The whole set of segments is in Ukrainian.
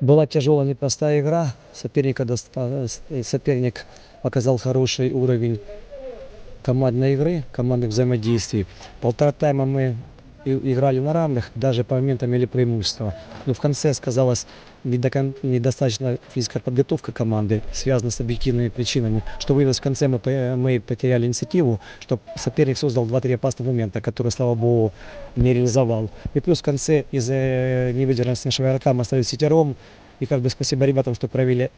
Была тяжелая, непростая игра. Соперника доста- э, Соперник показал хороший уровень командной игры, командных взаимодействий. Полтора тайма мы и- играли на равных, даже по моментам имели преимущество. Но в конце сказалась недокон- недостаточная физическая подготовка команды, связанная с объективными причинами, что вылилось в конце мы, по- мы потеряли инициативу, что соперник создал 2-3 опасных момента, которые, слава богу, не реализовал. И плюс в конце из-за э, невыдержанности нашего игрока мы остались вчетвером, и как бы спасибо ребятам, что проявили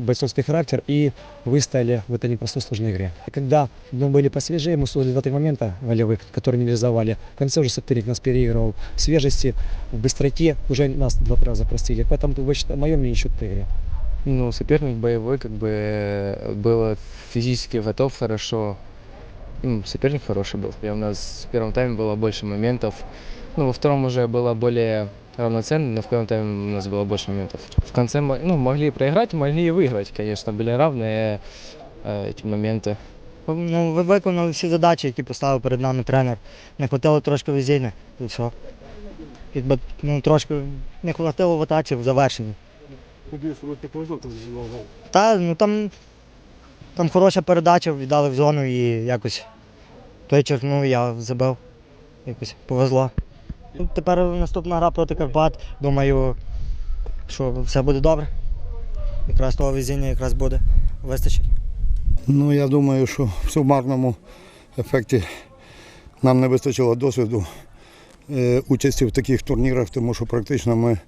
бойцовский характер и выстояли в этой непростой сложной игре. И когда мы были посвежее, мы создали два-три момента волевых, которые не реализовали. В конце уже соперник нас переигрывал. В свежести, в быстроте уже нас два раза простили. Поэтому, мое мнение, счет игре. Ну, соперник боевой, как бы было физически готов хорошо. Ну, соперник хороший был. И у нас в первом тайме было больше моментов. Ну, во втором уже было более равноценно, но в первом тайме у нас было больше моментов. В конце мо- ну, могли проиграть, могли и выиграть, конечно. Были равные э, эти моменты. Ну, ви виконали всі задачі, які поставив перед нами тренер. Не хватило трошки везіння і все. Якби, ну, трошки не хватило в атаці в завершенні. Та, ну там, там хороша передача, віддали в зону і якось той черкнув, я забив. Якось повезло. Ну, Тепер наступна гра проти Карпат. Думаю, що все буде добре. Якраз того везіння якраз буде вистачить. Ну, я думаю, що в сумарному ефекті нам не вистачило досвіду е, участі в таких турнірах, тому що практично ми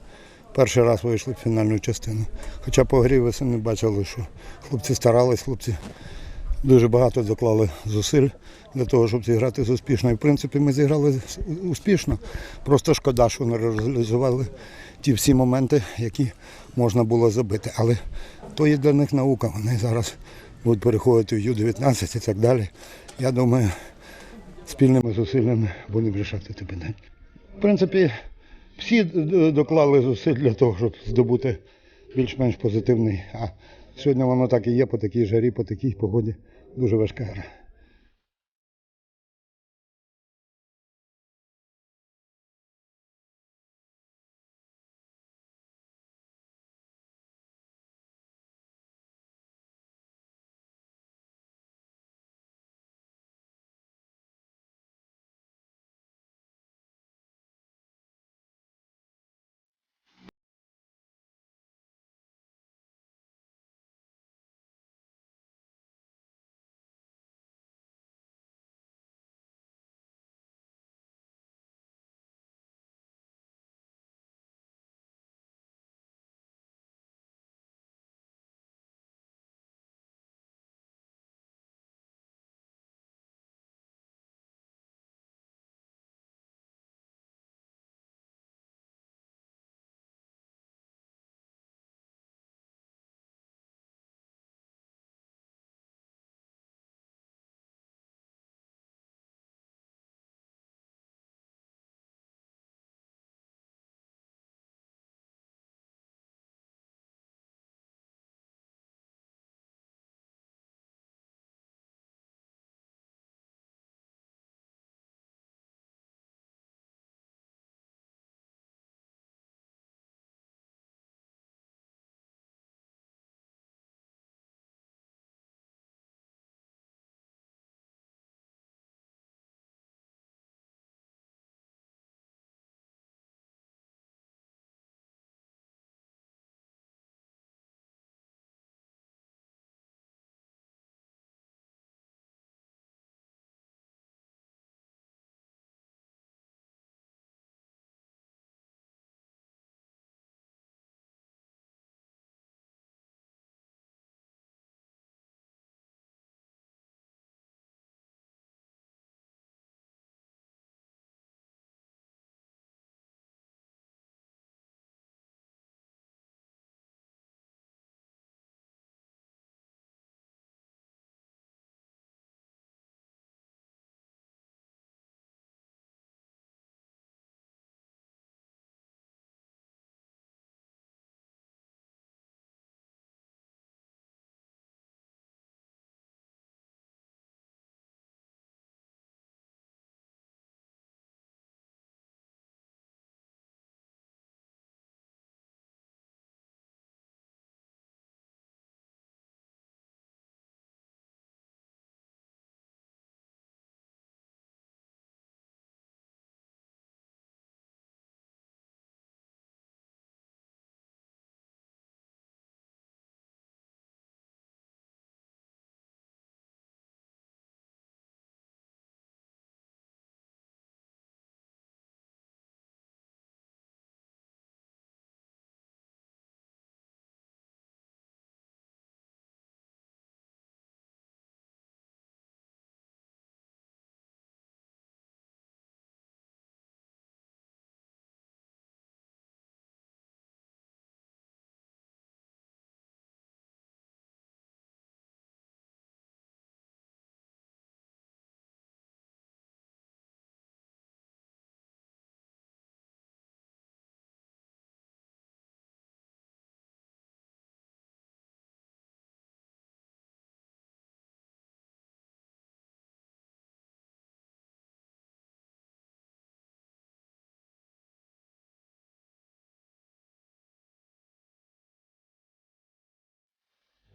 перший раз вийшли в фінальну частину. Хоча по грі ви самі бачили, що хлопці старались, хлопці дуже багато доклали зусиль для того, щоб зіграти успішно. І в принципі ми зіграли успішно. Просто шкода, що не реалізували ті всі моменти, які можна було забити. Але то є для них наука. Вони зараз будуть переходити в Ю-19 і так далі. Я думаю, спільними зусиллями будемо вирішати це питання. В принципі, всі доклали зусиль для того, щоб здобути більш-менш позитивний. А сьогодні воно так і є по такій жарі, по такій погоді. Дуже важка гра.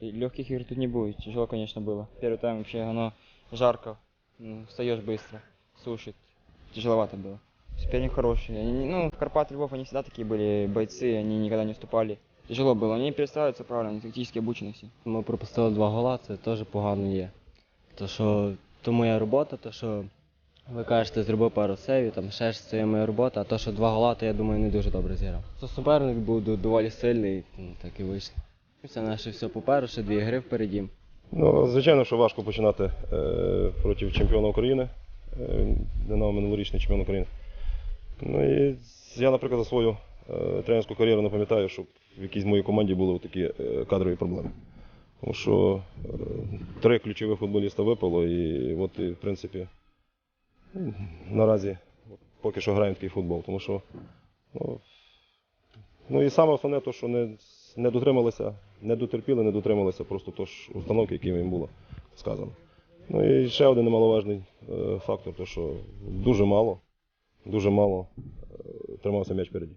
Легких игр тут не будет, тяжело, конечно, было. Первый тайм вообще оно жарко, ну, встаешь быстро, сушит, тяжеловато было. Соперник хороший, они, ну, Карпат, Львов, они всегда такие были бойцы, они никогда не уступали. Тяжело было, они перестраиваются правильно, они тактически обучены все. Ми пропустили два гола, це теж погано є. То що то моя робота, то що ви кажете, зробив пару сейвів, там ще ж це є моя робота, а то, що два гола, то я думаю, не дуже добре зіграв. То суперник був ду- доволі сильний, ну, так і вийшло. Це наше все попереду, ще дві гри впереді. Ну, звичайно, що важко починати е, проти чемпіона України. Е, Динамо минулорічний чемпіон України. Ну і я, наприклад, за свою е, тренерську кар'єру не пам'ятаю, щоб в якійсь моїй команді були такі е, кадрові проблеми. Тому що три ключових футболіста випало, і от, і, в принципі, наразі поки що граємо такий футбол. Тому що, ну, ну і саме основне, то, що не, не дотрималися, не дотерпіли, не дотрималися просто тож установки, які їм було сказано. Ну і ще один немаловажний е, фактор, то що дуже мало, дуже мало е, тримався м'яч впереді.